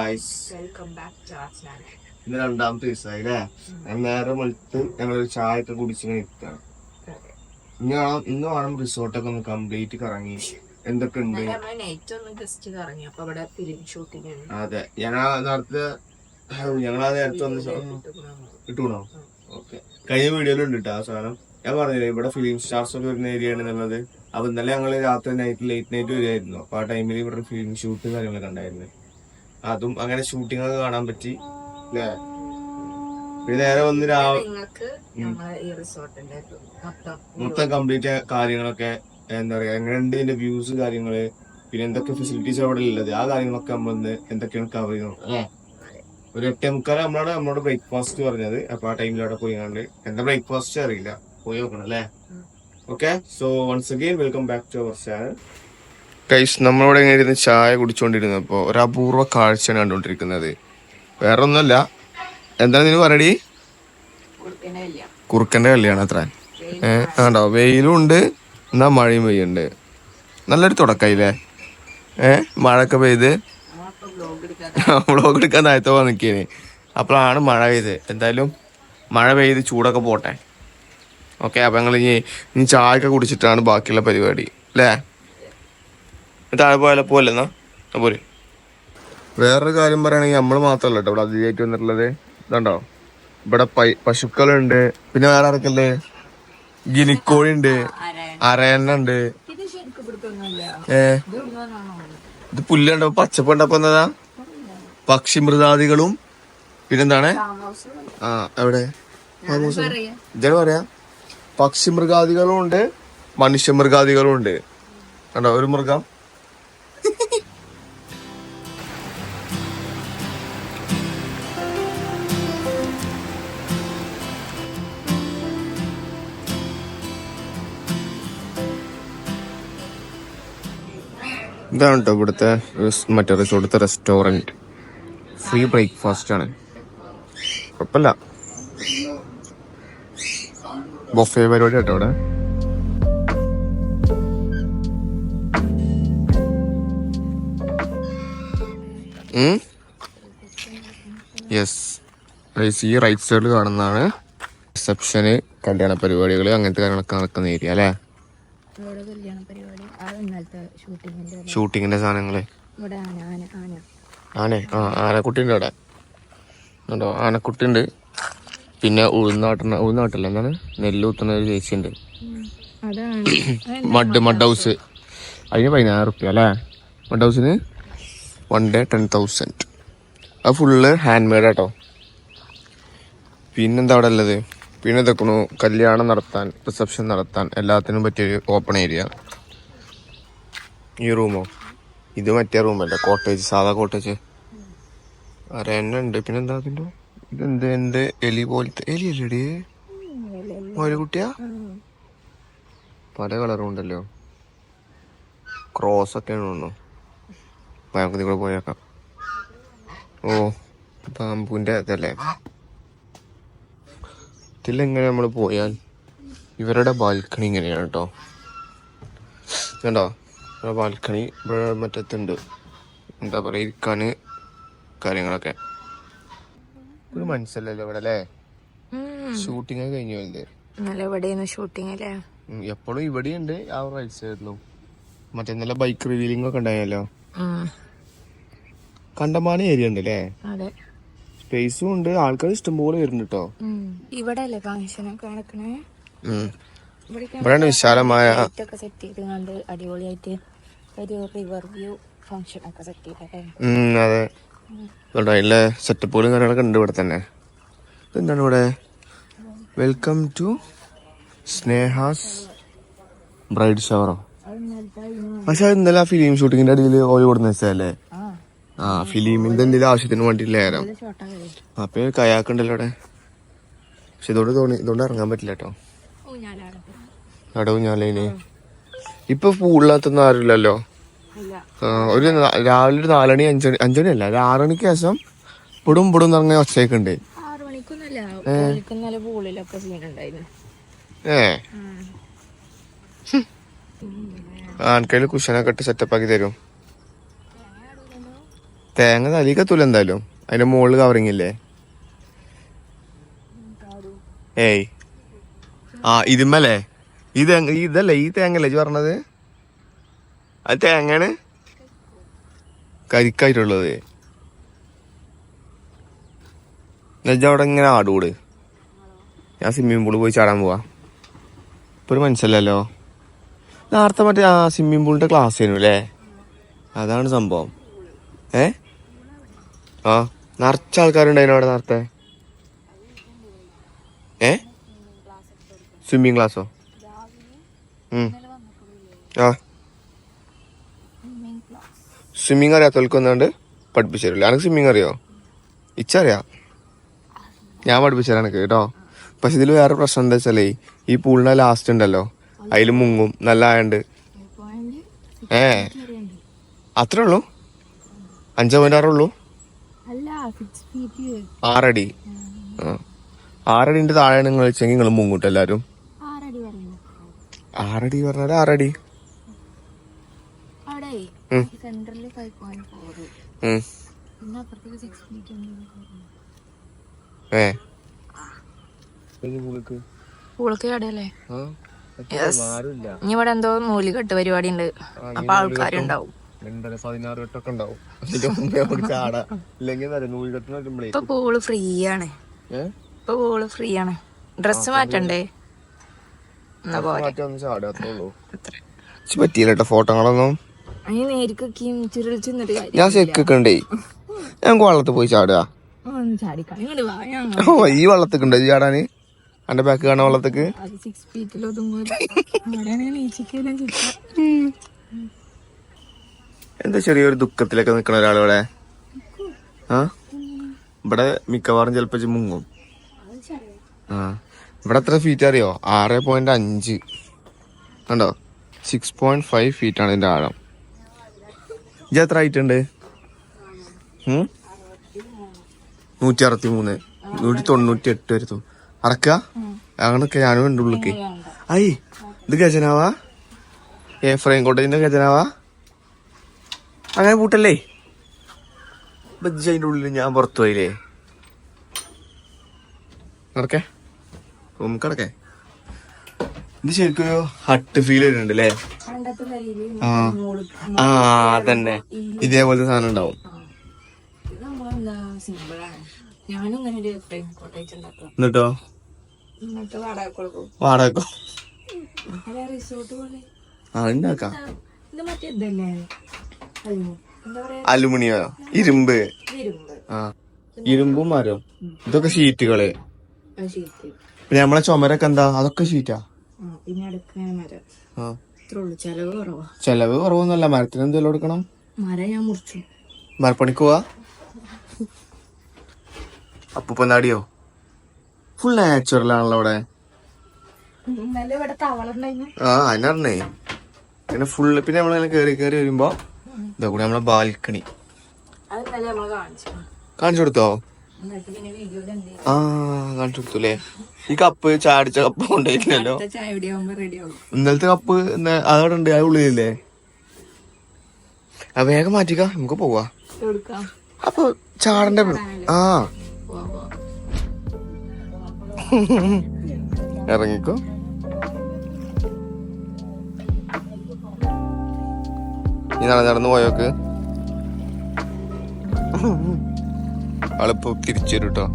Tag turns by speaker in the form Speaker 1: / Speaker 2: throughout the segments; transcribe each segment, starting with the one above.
Speaker 1: Guys
Speaker 2: welcome back to our channel
Speaker 1: ഇന്ന് രണ്ടാമത്തെ ദിവസമായി അല്ലേ അന്നേരം നേരെ വെളുത്ത് ഞങ്ങളൊരു ചായ ഒക്കെ കുടിച്ചിങ്ങനെ ഇരിക്കുകയാണ് ഇന്ന് വേണം ഇന്ന് വേണം റിസോർട്ടൊക്കെ ഒന്ന് കംപ്ലീറ്റ് കറങ്ങി. എന്തൊക്കെ ഉണ്ട്? അതെ ഞാൻ ആ നേരത്തെ ഞങ്ങൾ ആ നേരത്തെ ഒന്ന് കിട്ടൂണോ ഓക്കെ. കഴിഞ്ഞ വീഡിയോയിലുണ്ട് കേട്ടോ ആ സാധനം. ഞാൻ പറഞ്ഞില്ലേ ഇവിടെ ഫിലിം സ്റ്റാർസ് ഒക്കെ വരുന്ന ഏരിയ ആണെന്നുള്ളത് അപ്പൊ ഇന്നലെ ഞങ്ങൾ രാത്രി നൈറ്റ് ലേറ്റ് നൈറ്റ് വരുമായിരുന്നു അപ്പൊ ആ ടൈമിൽ ഇവിടെ ഫിലിം ഷൂട്ട് കാര്യങ്ങളൊക്കെ ഉണ്ടായിരുന്നു. അതും അങ്ങനെ ഷൂട്ടിംഗ് ഒക്കെ കാണാൻ പറ്റി. അല്ലേ പിന്നെ നേരെ വന്ന്
Speaker 2: നിങ്ങൾക്ക് നമ്മളെ ഈ റിസോർട്ടിന്റെ മൊത്തം
Speaker 1: കംപ്ലീറ്റ് കാര്യങ്ങളൊക്കെ എന്താ പറയാ എങ്ങനെയുണ്ട് ഇതിന്റെ വ്യൂസ് കാര്യങ്ങൾ? പിന്നെ എന്തൊക്കെ ഫെസിലിറ്റീസ് അവിടെ ഉള്ളത്? ആ കാര്യങ്ങളൊക്കെ നമ്മളൊന്ന് എന്തൊക്കെയാണ് കവർ ചെയ്യുന്നത് അല്ലേ? ഒരു എട്ടേ മുക്കാൽ നമ്മളോട് നമ്മളോട് ബ്രേക്ക്ഫാസ്റ്റ് പറഞ്ഞത്. അപ്പൊ ആ ടൈമിൽ അവിടെ പോയി കണ്ട് എന്താ ബ്രേക്ക്ഫാസ്റ്റ് അറിയില്ല. പോയി നോക്കണം അല്ലേ? Okay so once again welcome back to our channel guys നമ്മളിവിടെ ഇങ്ങനെ ഇരുന്ന് ചായ കുടിച്ചുകൊണ്ടിരുന്നപ്പോൾ ഒരു അപൂർവ കാഴ്ചയാണ് കണ്ടുകൊണ്ടിരിക്കുന്നത്. വേറെ ഒന്നുമല്ല എന്താണ് നീ പറയടി കുറുക്കന്റെ കല്യാണം. അത്ര. ഏഹ് ആണ്ടോ വെയിലും ഉണ്ട് എന്നാ മഴയും പെയ്യുണ്ട്. നല്ലൊരു തുടക്കായില്ലേ ഏഹ് മഴയൊക്കെ പെയ്ത്. വ്ളോഗ് എടുക്കാൻ താഴത്ത് പോകാൻ നിൽക്കേന്. അപ്പോഴാണ് മഴ പെയ്ത്. എന്തായാലും മഴ പെയ്ത് ചൂടൊക്കെ പോട്ടെ. ഓക്കെ അപ്പം ഞങ്ങൾ ഇനി ഇനി ചായ ഒക്കെ കുടിച്ചിട്ടാണ് ബാക്കിയുള്ള പരിപാടി. അല്ലേ? താഴെ പോയാലോ? പോലെ പോര്. വേറൊരു കാര്യം പറയുകയാണെങ്കിൽ നമ്മൾ മാത്രമല്ല ഇവിടെ അതിഥിയായിട്ട് വന്നിട്ടുള്ളത്. ഇതുണ്ടോ? ഇവിടെ പശുക്കളുണ്ട്. പിന്നെ വേറെ ആർക്കല്ലേ ഗിനിക്കോഴി ഉണ്ട് അരയണ്ണ ഉണ്ട്
Speaker 2: ഇത്
Speaker 1: പുല്ലുണ്ടോ? പച്ചപ്പ് ഉണ്ടപ്പോ എന്നതാ പക്ഷി മൃഗാദികളും പിന്നെന്താണ്? ആ എവിടെ? ഇതാണ് പറയാ പക്ഷി മൃഗാദികളും ഉണ്ട് മനുഷ്യ മൃഗാദികളും ഉണ്ട് കണ്ടോ? ഒരു മൃഗം. ഇതാണ് കേട്ടോ ഇവിടുത്തെ മറ്റേ റിസോർട്ടത്തെ റെസ്റ്റോറന്റ് ഫ്രീ ബ്രേക്ക്ഫാസ്റ്റ് ആണ്. കുഴപ്പമില്ല. ബൊഫേ പരിപാടി കേട്ടോ ഇവിടെ യെസ് ഈ റൈറ്റ് സൈഡിൽ കാണുന്നതാണ്. റിസപ്ഷന് കല്യാണ പരിപാടികൾ അങ്ങനത്തെ കാര്യങ്ങളൊക്കെ നടക്കുന്ന ഏരിയ അല്ലേ?
Speaker 2: ഇവിടെ കല്യാണ പരിപാടി. ആ ഇന്നലത്തെ ഷൂട്ടിങ്ങിന്റെ
Speaker 1: ഷൂട്ടിങ്ങിന്റെ സാധനങ്ങൾ?
Speaker 2: ഇവിടെ ആന ആന ആന.
Speaker 1: ആനെ? ആ ആനക്കുട്ടിന്റെ അവിടെ. ഉണ്ടോ? ആനക്കുട്ടി പിന്നെ ഉഴുന്നാട്ടുന്ന ഉഴുന്നാട്ടില്ല? എന്താണ്? നെല്ല് കുത്തുന്ന ഒരു ചേച്ചി ഉണ്ട്
Speaker 2: അതാണ്.
Speaker 1: Mud mud house. അതിന് പതിനായിരം റുപ്യ അല്ലേ? മഡ് ഹൗസിന് വൺ ഡേ ടെൻ തൗസൻഡ് അത് ഫുള്ള് ഹാൻഡ് മെയ്ഡ് ആട്ടോ. പിന്നെന്താ അവിടെ ഉള്ളത്? പിന്നെ ഇതൊക്കെ കല്യാണം നടത്താൻ റിസപ്ഷൻ നടത്താൻ എല്ലാത്തിനും പറ്റിയൊരു ഓപ്പൺ ഏരിയ ഈ റൂമോ ഇത് മറ്റേ റൂമല്ല കോട്ടേജ് സാധാ കോട്ടേജ് അരയണ്ണ ഉണ്ട്. പിന്നെന്താ അതിന്റെ? ഇതെന്ത് എന്ത്? എലി പോലത്തെ എലി അല്ലേടി ഒരു കുട്ടിയാ? പല കളറും ഉണ്ടല്ലോ. ക്രോസ് ഒക്കെയാണ് തോന്നുന്നു. നമുക്ക് നിങ്ങൾ പോയേക്കാം. ഓ പാമ്പുവിന്റെ ഇതല്ലേ? ഇതിലെങ്ങനെ നമ്മൾ പോയാൽ ഇവരുടെ ബാൽക്കണി ഇങ്ങനെയാണ് കേട്ടോ കണ്ടോ? ഇവിടെ ബാൽക്കണി ഇവിടെ മറ്റത്തുണ്ട്. എന്താ പറയാ ഇരിക്കാന് കാര്യങ്ങളൊക്കെ. ഒരു മനസ്സിലല്ലോ ഇവിടെ അല്ലേ? ഷൂട്ടിങ് കഴിഞ്ഞു വരുന്നത്
Speaker 2: ഇന്നലെ എവിടെയാണ് ഷൂട്ടിംഗ് അല്ലേ?
Speaker 1: എപ്പോഴും ഇവിടെയുണ്ട്. ആ റൈറ്റ് സൈഡിലും മറ്റേ നല്ല ബൈക്ക് റിവീലിംഗ് ഒക്കെ ഉണ്ടായല്ലോ കണ്ടമാനം ഏരിയ ഉണ്ട് അല്ലേ
Speaker 2: അതെ.
Speaker 1: സ്പേസും ഉണ്ട്. ആൾക്കാർ ഇഷ്ടംപോലെ വരുന്നുണ്ട് കേട്ടോ
Speaker 2: ഇവിടെ അല്ലേ ഫംഗ്ഷനൊക്കെ നടക്കണേ?
Speaker 1: ഇവിടെയാണ് വിശാലമായ
Speaker 2: ഒക്കെ സെറ്റ് ചെയ്ത് കണ്ട് അടിപൊളിയായിട്ട് ഒരു റിവർ വ്യൂ ഫംഗ്ഷൻ ഒക്കെ സെറ്റ്
Speaker 1: അതെ. അതിലെ സെറ്റപ്പുകളും കാര്യങ്ങളൊക്കെ ഉണ്ട് ഇവിടെ തന്നെ. എന്താണ് ഇവിടെ? വെൽക്കം ടു സ്നേഹാസ് ബ്രൈഡ് ഷവറോ പക്ഷെ ഇന്നലെ ആ ഫിലിം ഷൂട്ടിങ്ങിന്റെ അടിയിൽ ഓയിൽ കൊടുന്ന വെച്ചല്ലേ
Speaker 2: ആ
Speaker 1: ഫിലിമിന്റെ എന്തെങ്കിലും ആവശ്യത്തിന്
Speaker 2: ഇത് ഷോട്ടാകെ
Speaker 1: അപ്പൊ കയാക്കുണ്ടല്ലോ അവിടെ. പക്ഷെ ഇതോട് തോന്നി ഇതുകൊണ്ട് ഇറങ്ങാൻ പറ്റില്ല കേട്ടോ. അടവും ഇപ്പൊ പൂളിനകത്തൊന്നും ആരുമില്ലല്ലോ. ഒരു രാവിലെ ഒരു നാലണി അഞ്ചണി അഞ്ചണി അല്ല ഒരു ആറണിക്ക് ശേഷം പുടും പുടും ഇറങ്ങിയ ഒച്ചയൊക്കെ
Speaker 2: ഉണ്ട്.
Speaker 1: ഏ? കുഷനൊക്കെ ഇട്ട് സെറ്റപ്പ് ആക്കി തരും. തേങ്ങ തലിക്കത്തൂല എന്തായാലും. അതിന്റെ മുകളിൽ കവറിങ് ഇല്ലേ? ഏയ്. ആ ഇതിമ്മല്ലേ ഇത് ഇതല്ലേ ഈ തേങ്ങല്ലേ ഇജ്ജ് പറഞ്ഞത്? അത് തേങ്ങയാണ്? കരിക്കായിട്ടുള്ളത്. എന്നുവെച്ചാ അവിടെ ഇങ്ങനെ ആടുകൂട് ഞാൻ സ്വിമ്മിംഗ് പൂളിൽ പോയി ചാടാൻ പോവാ. ഇപ്പൊ ഒരു മനസ്സിലല്ലോ നേരത്തെ മറ്റേ ആ സ്വിമ്മിംഗ് പൂളിന്റെ ക്ലാസ് ആയിരുന്നു അല്ലേ അതാണ് സംഭവം. ഏ? ആ നിറച്ച ആൾക്കാരുണ്ടായിരുന്നു അവിടെ നേരത്തെ? ഏ? സ്വിമ്മിങ് ക്ലാസ്സോ. ആ. സ്വിമ്മിങ് അറിയാത്തവർക്ക് ഒന്നാണ്ട് പഠിപ്പിച്ചു തരില്ല എനിക്ക് സ്വിമ്മിങ് അറിയോ? ഇച്ചറിയാം. ഞാൻ പഠിപ്പിച്ചു എനിക്ക് കേട്ടോ. പക്ഷെ ഇതിൽ വേറെ പ്രശ്നം എന്താ വെച്ചാലേ ഈ പൂളിന്റെ ലാസ്റ്റ് ഉണ്ടല്ലോ. അതിൽ മുങ്ങും. നല്ല ആയണ്ട്. ഏ. അത്രേ ഉള്ളൂ. അഞ്ചോ പോയിന്റ് ആറുള്ളൂ ആറടി. ആറടിന്റെ താഴെയാണ് നിങ്ങൾ വെച്ചെങ്കിൽ നിങ്ങൾ മുങ്ങൂട്ടോ എല്ലാരും?
Speaker 2: ആറടി
Speaker 1: പറഞ്ഞാൽ ആറടി. പറഞ്ഞാൽ
Speaker 2: ഇനി ഇവിടെ എന്തോ നൂലികെട്ട് പരിപാടി ഉണ്ട്. അപ്പൊ ആൾക്കാരുണ്ടാവും.
Speaker 1: രണ്ടര പതിനാറ് വട്ടൊക്കെ ഉണ്ടാവും. അതിന്റെ മുമ്പേ നമുക്ക് ചാടാ. ഇല്ലെങ്കിൽ
Speaker 2: ഇപ്പൊ പൂൾ ഫ്രീ ആണ്. ഇപ്പൊ പൂൾ ഫ്രീ ആണ്. ഡ്രസ് മാറ്റണ്ടേ?
Speaker 1: പറ്റിയില്ല കേട്ടോ ഫോട്ടോകളൊന്നും. ഞാൻ വള്ളത്തിൽ പോയി ചാടുക. ഓ ഈ വള്ളത്തേക്ക് ഉണ്ടോ ചാടാന്? എന്റെ ബാക്ക് കാണാൻ വള്ളത്തേക്ക്?
Speaker 2: അത് സിക്സ് ഫീറ്റിൽ
Speaker 1: എന്താ ചെറിയൊരു ദുഃഖത്തിലൊക്കെ നിക്കണ ഒരാളിവിടെ? ആ? ഇവിടെ മിക്കവാറും ചിലപ്പോ മുങ്ങും. ആ. ഇവിടെ എത്ര ഫീറ്റ് അറിയോ? ആറ് പോയിന്റ് അഞ്ച്. കണ്ടോ? സിക്സ് പോയിന്റ് ഫൈവ് ഫീറ്റ് ആണ് ഇതിന്റെ ആഴം. ഇത് എത്ര ആയിട്ടുണ്ട്? നൂറ്റി അറുപത്തി മൂന്ന് നൂറ്റി തൊണ്ണൂറ്റി എട്ട് വരുത്തും അറക്ക? അങ്ങനൊക്കെ ഞാനും ഉണ്ട് ഉള്ളിക്ക് ഐ ഇത് ഖജനാവാ? ഏ ഫ്രെയിം കോട്ടേജിന്റെ ഖജനാവാ? അങ്ങനെ പൂട്ടല്ലേ? ബജ്ജ് അതിന്റെ ഉള്ളിൽ ഞാൻ പുറത്തു പോയില്ലേ? നടക്കേ. റൂം കിടക്കേ ഇത് ശരിക്കും ഒരു ഹട്ട് ഫീൽ വരുന്നുണ്ട് അല്ലേ ആ. ആ അതന്നെ. ഇതേപോലത്തെ സാധനം ഉണ്ടാവും. എന്നിട്ടോ?
Speaker 2: വാടക
Speaker 1: ആ ഉണ്ടാക്കാം അലുമിനിയോ? ഇരുമ്പ്.
Speaker 2: ഇരുമ്പ്.
Speaker 1: ആ. ഇരുമ്പും മരം. ഇതൊക്കെ
Speaker 2: ഷീറ്റുകൾ. ഷീറ്റ്.
Speaker 1: പിന്നെ നമ്മളെ ചുമരൊക്കെ എന്താ? അതൊക്കെ ഷീറ്റാ?
Speaker 2: ചെലവ് കുറവാ.
Speaker 1: ചെലവ് കുറവൊന്നുമല്ല. മരത്തിന് എന്തെങ്കിലും എടുക്കണം.
Speaker 2: മരം ഞാൻ മുറിച്ചു.
Speaker 1: മരപ്പണിക്ക് പോവാ? അപ്പൂപ്പനാടിയോ ഫുൾ നാച്ചുറൽ ആണല്ലോ അവിടെ. ആ അതിനറിഞ്ഞേ. പിന്നെ ഫുള്ള് പിന്നെ നമ്മളിങ്ങനെ കേറി കേറി വരുമ്പോ ഇതാ കൂടെ നമ്മളെ ബാൽക്കണി.
Speaker 2: കാണിച്ചു.
Speaker 1: കൊടുത്തോ? ആ കാണിച്ചു കൊടുത്തു അല്ലേ ഈ കപ്പ് ചാടിച്ച കപ്പ്
Speaker 2: ആവും.
Speaker 1: ഇന്നലത്തെ കപ്പ് അതവിടെ ഉണ്ട് അത് ഉള്ളിലില്ലേ? ആ വേഗം മാറ്റിക്ക നമുക്ക് പോവാ. അപ്പൊ ചാടണ്ട. ആ. ഇറങ്ങിക്കോ. നീ നടന്ന് നടന്ന് പോയോക്ക്. ആളിപ്പോ തിരിച്ചു വരും കേട്ടോ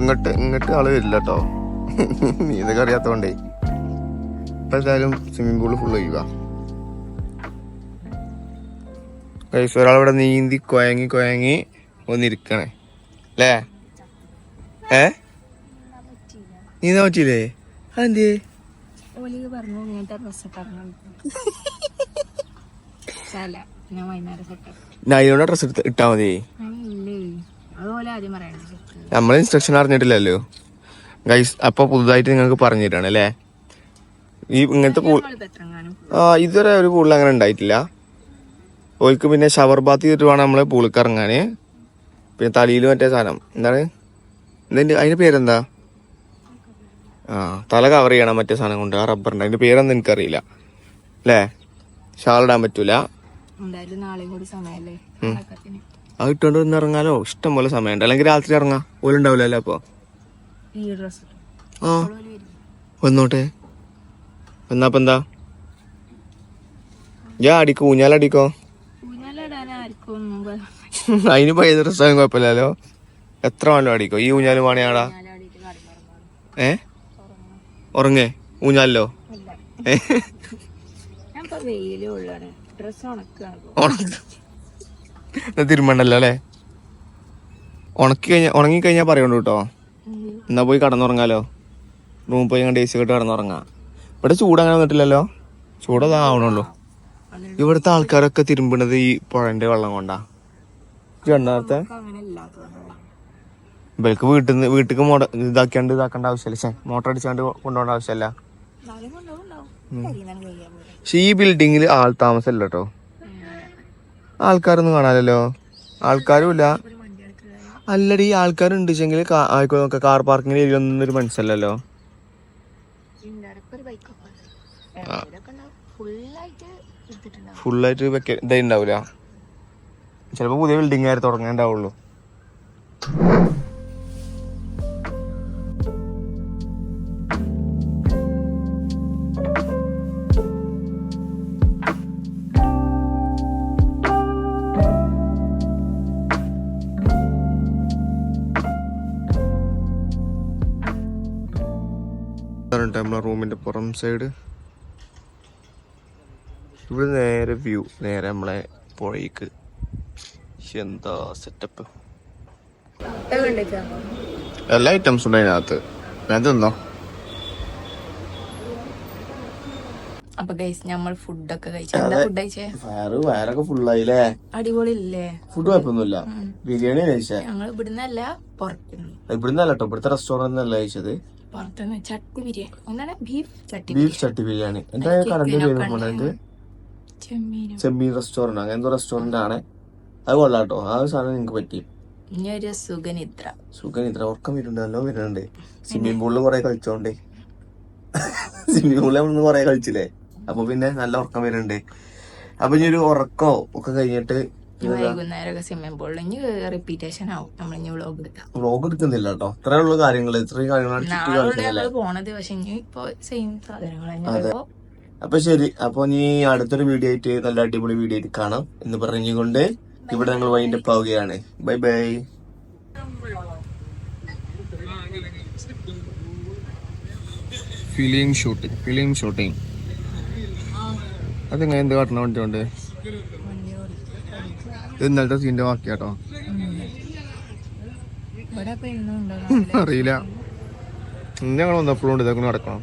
Speaker 1: ഇങ്ങോട്ട് ഇങ്ങോട്ട് ആൾ വരില്ല കേട്ടോ നീ ഇതൊക്കെ അറിയാത്തോണ്ടേ. ഇപ്പൊ എന്തായാലും സ്വിമ്മിംഗ് പൂൾ ഫുൾ ഒഴിവാ ഒരാൾ ഒരാളിവിടെ നീന്തി കൊയങ്ങി കൊയങ്ങി ഒന്നിരിക്കണേ അല്ലേ ഏ? നീന്താൻ പറ്റിയില്ലേ? അതെന്തേ നൈലോടെ ഡ്രസ് എടുത്ത് ഇട്ടാ മതി. നമ്മൾ ഇൻസ്ട്രക്ഷൻ അറിഞ്ഞിട്ടില്ലല്ലോ. ഗൈസ് അപ്പൊ പുതുതായിട്ട് നിങ്ങൾക്ക് പറഞ്ഞു തരാണ് അല്ലേ ഈ ഇങ്ങനത്തെ പൂൾ ആ ഇതുവരെ ഒരു പൂളിൽ അങ്ങനെ ഉണ്ടായിട്ടില്ല. ഓൽക്ക് പിന്നെ ഷവർ ബാത്ത് ചെയ്തിട്ട് വേണം നമ്മൾ പൂളിക്ക് ഇറങ്ങാൻ പിന്നെ തലയിൽ മറ്റേ സാധനം എന്താണ്? ഇതിന്റെ അതിന്റെ പേരെന്താ? ആ തല കവർ ചെയ്യണം മറ്റേ സാധനം കൊണ്ട് ആ റബ്ബറിന്റെ അതിന്റെ പേരൊന്നും എനിക്കറിയില്ല. അല്ലേ? ഷാളിടാൻ പറ്റൂല. അത് ഇട്ടുകൊണ്ട് ഒന്ന് ഇറങ്ങാലോ? ഇഷ്ടം പോലെ സമയമുണ്ട്. അല്ലെങ്കിൽ രാത്രി ഇറങ്ങാം. ഓലുണ്ടാവില്ലല്ലോ
Speaker 2: അപ്പോൾ
Speaker 1: ആ വന്നോട്ടെ. എന്നാപ്പ എന്താ ഞാൻ അടിക്കോ ഊഞ്ഞാലടിക്കോ. അതിന് പൈസ ദിവസം കുഴപ്പമില്ലല്ലോ. എത്ര വേണ്ടോ അടിക്കോ? ഈ ഊഞ്ഞാലും
Speaker 2: വേണേടാ.
Speaker 1: ഏ? ഉറങ്ങേ. ഊഞ്ഞാലോ തിരുമണ്ടല്ലോ അല്ലേ? ഉണക്കി കഴിഞ്ഞാ ഉണങ്ങി കഴിഞ്ഞാൽ പറയണ്ടു കേട്ടോ എന്നാ പോയി കടന്നുറങ്ങാലോ. റൂമിൽ പോയി കണ്ട് എ സി കെട്ട് കടന്നുറങ്ങാം. ഇവിടെ ചൂട് അങ്ങനെ വന്നിട്ടില്ലല്ലോ? ചൂടതാ ആവണുള്ളൂ. ഇവിടുത്തെ ആൾക്കാരൊക്കെ തിരുമ്പണത് ഈ പുഴന്റെ വെള്ളം കൊണ്ടാ. രണ്ടാമത്തെ
Speaker 2: നമുക്ക്
Speaker 1: ഇവർക്ക് വീട്ടിൽ നിന്ന് വീട്ടിക്ക് മോഡ ഇതാക്കിയാണ്ട് ഇതാക്കേണ്ട ആവശ്യമില്ല ശേ മോട്ടർ അടിച്ചാണ്ട് കൊണ്ടുപോകേണ്ട ആവശ്യമില്ല പക്ഷെ ഈ ബിൽഡിങ്ങിൽ ആൾ താമസമില്ല കേട്ടോ ആൾക്കാരൊന്നും കാണാനല്ലോ ആൾക്കാരും ഇല്ല
Speaker 2: ഒരു വണ്ടി എടുക്കുക
Speaker 1: അല്ലടി ആൾക്കാരുണ്ട്. വെച്ചെങ്കിൽ ആയിക്കോ കാർ പാർക്കിംഗ് ഏരിയ ഒന്നും ഒരു മനസ്സല്ലല്ലോ
Speaker 2: ഇന്നടക്ക് ഒരു ബൈക്കൊക്കെ ഇതൊക്കെ ഉണ്ടാവും ഫുള്ളായിട്ട്
Speaker 1: ഇതായി ഉണ്ടാവില്ല ചിലപ്പോ പുതിയ ബിൽഡിംഗ് ആയി തുടങ്ങാണ്ടാവുള്ളൂ. നമ്മളെ റൂമിന്റെ പുറം സൈഡ് ഇവിടെ നേരെ വ്യൂ നേരെ നമ്മളെ പുഴയ്ക്ക്. എന്താ സെറ്റപ്പ് എല്ലാ ഐറ്റംസും ഉണ്ട് അതിനകത്ത്. ഞാൻ തിന്നോ?
Speaker 2: അപ്പൊ ഗൈസ് നമ്മൾ ഫുഡൊക്കെ കഴിച്ചു എന്താ ഫുഡ് കഴിച്ചേ?
Speaker 1: വയറ് വയറൊക്കെ ഫുള്ളായില്ലേ
Speaker 2: അടിപൊളിയില്ലേ?
Speaker 1: ഫുഡ് കുഴപ്പമൊന്നുമില്ല. ബിരിയാണി കഴിച്ചേ?
Speaker 2: ഞങ്ങൾ ഇവിടുന്നല്ല പുറത്തുനിന്ന്
Speaker 1: ഇവിടുന്ന് അല്ല കേട്ടോ ഇവിടുത്തെ റെസ്റ്റോറന്റ് അല്ല കഴിച്ചത്?
Speaker 2: പുറത്തുനിന്ന് ചട്ടി ബിരിയാണി. ബീഫ് ചട്ടി
Speaker 1: ബീഫ് ചട്ടി ബിരിയാണി. എന്താ പേര് ചെമ്മീൻ റെസ്റ്റോറന്റ് അങ്ങനത്തെ റെസ്റ്റോറന്റ് ആണ്. അത് കൊള്ളാം കേട്ടോ ആ ഒരു സാധനം നിങ്ങൾക്ക് പറ്റി.
Speaker 2: സുഖനിദ്ര.
Speaker 1: ഉറക്കം വരുന്നുണ്ട്. നല്ലോ വരുന്നുണ്ട് സ്വിമ്മിംഗ് പൂളിൽ കുറെ കളിച്ചോണ്ടേ. സ്വിമ്മിംഗ് പൂളിൽ നമ്മൾ കുറെ കളിച്ചില്ലേ? അപ്പൊ പിന്നെ നല്ല ഉറക്കം വരുന്നുണ്ട്. അപ്പൊ ഇനി ഒരു ഉറക്കോ ഒക്കെ കഴിഞ്ഞിട്ട്
Speaker 2: വൈകുന്നേരമൊക്കെ സ്വിമ്മിംഗ് പൂളിൽ ഇനി റിപ്പീറ്റേഷൻ ആവും. നമ്മൾ ഇനി വ്ളോഗ് എടുക്കാം.
Speaker 1: വ്ളോഗ് എടുക്കുന്നില്ല കേട്ടോ. ഇത്രയുള്ള കാര്യങ്ങൾ ഇത്രയും കാര്യങ്ങളാണ്
Speaker 2: പോണത്. പക്ഷെ ഇനി ഇപ്പൊ സെയിം സാധനങ്ങൾ തന്നെ
Speaker 1: അപ്പൊ ശരി അപ്പൊ നീ അടുത്തൊരു വീഡിയോ ആയിട്ട് നല്ല അടിപൊളി വീഡിയോ ആയിട്ട് കാണാം എന്ന് പറഞ്ഞുകൊണ്ട് ഇവിടെ ഞങ്ങൾ വൈൻഡപ്പ് ആവുകയാണ്. Bye bye film shooting film shooting അതെങ്ങനെ എന്ത് കാട്ടണ വണ്ടിയുണ്ട്? ഇത് ഇന്നലത്തെ സീന്റെ ബാക്കിയാട്ടോ.
Speaker 2: കേട്ടോ
Speaker 1: അറിയില്ല. ഞങ്ങൾ വന്നപ്പോഴും ഇതൊക്കെ നടക്കണം.